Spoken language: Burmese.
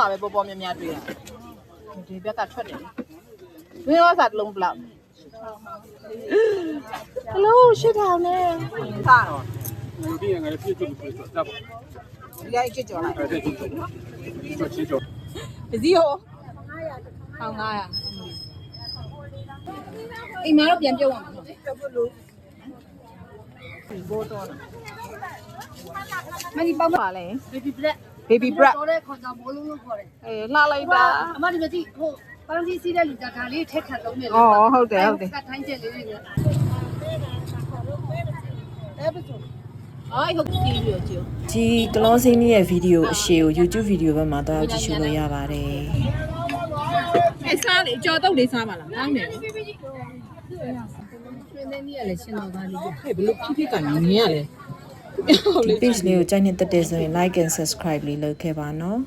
မှာပဲပေါ်ပေါ်များများတွေ့ရတယ်ဒီဘက်ကထွက်တယ်ဝင်းရောစာတစ်လုံးဘလောက်ဟယ်လိုရှစ်ထောင်နဲ့ဟာတော့ဒီငါလည်းပြည့်စုံပြီဆိုတော့ဒီလိုက်ကြည့်ကြော်လိုက်အဲ့ဒါကြည့်ကြည့်ဆိုချင်းတော့ပစည်းဟို900 1900အိမ်မှာတော့ပြန်ပြုတ်အောင်နော်ပြုတ်လို့ဘောတော့မနီပေါက်ပါလေ baby black baby brat တော်တဲ့ခေါင်းဆောင်ဘလုံးလို့ခေါ်တယ်အေးလှလိုက်တာအမဒီမကြည့်ဟိုပန်းစီစီးတဲ့လူကဒါလေးထက်ခတ်သုံးနေလေอ๋อဟုတ်တယ်ဟုတ်တယ်ကထိုင်းချက်လေးတွေအိုးဟုတ်ပြီပြီကြည့်ဒီကလောစင်းလေးရဲ့ဗီဒီယိုအရှည်ကို YouTube ဗီဒီယိုဘက်မှာတော့ကြည့်ရှုလို့ရပါတယ်အဲစားလေကြော်တော့လေးစားပါလားကောင်းတယ်ရွှေနေနေရလေရှင်တော်သားလေးဟဲ့ဘလို့ဖြစ်ဖြစ်ကနေမြင်ရလဲဟုတ်ဒီလေ page လေးကိုကြိုက်နေတဲ့တဲ့ဆိုရင် like and subscribe လေးလုပ်ခဲ့ပါနော်